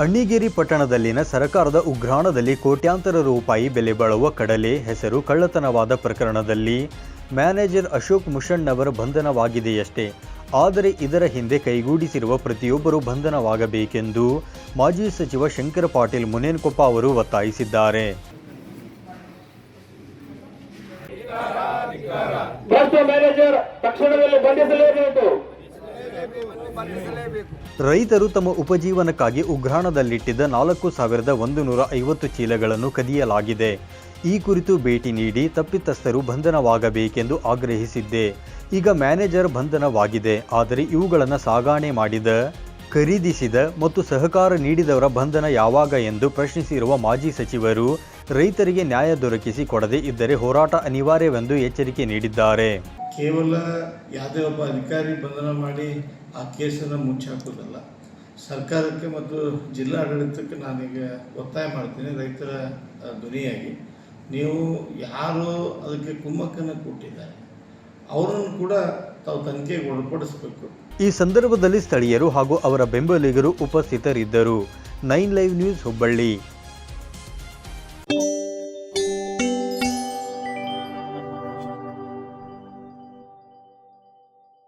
ಅಣ್ಣಿಗೇರಿ ಪಟ್ಟಣದಲ್ಲಿನ ಸರ್ಕಾರದ ಉಗ್ರಾಣದಲ್ಲಿ ಕೋಟ್ಯಾಂತರ ರೂಪಾಯಿ ಬೆಲೆ ಬಾಳುವ ಕಡಲೆ ಹೆಸರು ಕಳ್ಳತನವಾದ ಪ್ರಕರಣದಲ್ಲಿ ಮ್ಯಾನೇಜರ್ ಅಶೋಕ್ ಮುಷಣ್ಣವರ ಬಂಧನವಾಗಿದೆಯಷ್ಟೇ. ಆದರೆ ಇದರ ಹಿಂದೆ ಕೈಗೂಡಿಸಿರುವ ಪ್ರತಿಯೊಬ್ಬರು ಬಂಧನವಾಗಬೇಕೆಂದು ಮಾಜಿ ಸಚಿವ ಶಂಕರ ಪಾಟೀಲ್ ಮುನೇನ್ಕೊಪ್ಪ ಅವರು ಒತ್ತಾಯಿಸಿದ್ದಾರೆ. ಮ್ಯಾನೇಜರ್ ತಕ್ಷಣದಲ್ಲಿ ಬಂಧಿಸಲೇಬೇಕು. ರೈತರು ತಮ್ಮ ಉಪಜೀವನಕ್ಕಾಗಿ ಉಗ್ರಾಣದಲ್ಲಿಟ್ಟಿದ್ದ ನಾಲ್ಕು ಸಾವಿರದ ಒಂದು ನೂರ ಐವತ್ತು ಚೀಲಗಳನ್ನು ಕದಿಯಲಾಗಿದೆ. ಈ ಕುರಿತು ಭೇಟಿ ನೀಡಿ ತಪ್ಪಿತಸ್ಥರು ಬಂಧನವಾಗಬೇಕೆಂದು ಆಗ್ರಹಿಸಿದ್ದೆ. ಈಗ ಮ್ಯಾನೇಜರ್ ಬಂಧನವಾಗಿದೆ. ಆದರೆ ಇವುಗಳನ್ನು ಸಾಗಾಣೆ ಮಾಡಿದ, ಖರೀದಿಸಿದ ಮತ್ತು ಸಹಕಾರ ನೀಡಿದವರ ಬಂಧನ ಯಾವಾಗ ಎಂದು ಪ್ರಶ್ನಿಸಿರುವ ಮಾಜಿ ಸಚಿವರು, ರೈತರಿಗೆ ನ್ಯಾಯ ದೊರಕಿಸಿ ಕೊಡದೇ ಇದ್ದರೆ ಹೋರಾಟ ಅನಿವಾರ್ಯವೆಂದು ಎಚ್ಚರಿಕೆ ನೀಡಿದ್ದಾರೆ. ಕೇವಲ ಯಾವುದೇ ಒಬ್ಬ ಅಧಿಕಾರಿ ಬಂಧನ ಮಾಡಿ ಆ ಕೇಸನ್ನು ಮುಚ್ಚಾಕೋದಲ್ಲ. ಸರ್ಕಾರಕ್ಕೆ ಮತ್ತು ಜಿಲ್ಲಾ ಆಡಳಿತಕ್ಕೆ ನಾನೀಗ ಒತ್ತಾಯ ಮಾಡ್ತೀನಿ, ರೈತರ ಧ್ವನಿಯಾಗಿ. ನೀವು ಯಾರು ಅದಕ್ಕೆ ಕುಮ್ಮಕ್ಕನ್ನು ಕೊಟ್ಟಿದ್ದಾರೆ, ಅವರನ್ನು ಕೂಡ ತಾವು ತನಿಖೆಗೆ ಒಳಪಡಿಸಬೇಕು. ಈ ಸಂದರ್ಭದಲ್ಲಿ ಸ್ಥಳೀಯರು ಹಾಗೂ ಅವರ ಬೆಂಬಲಿಗರು ಉಪಸ್ಥಿತರಿದ್ದರು. Nine live news Hubballi.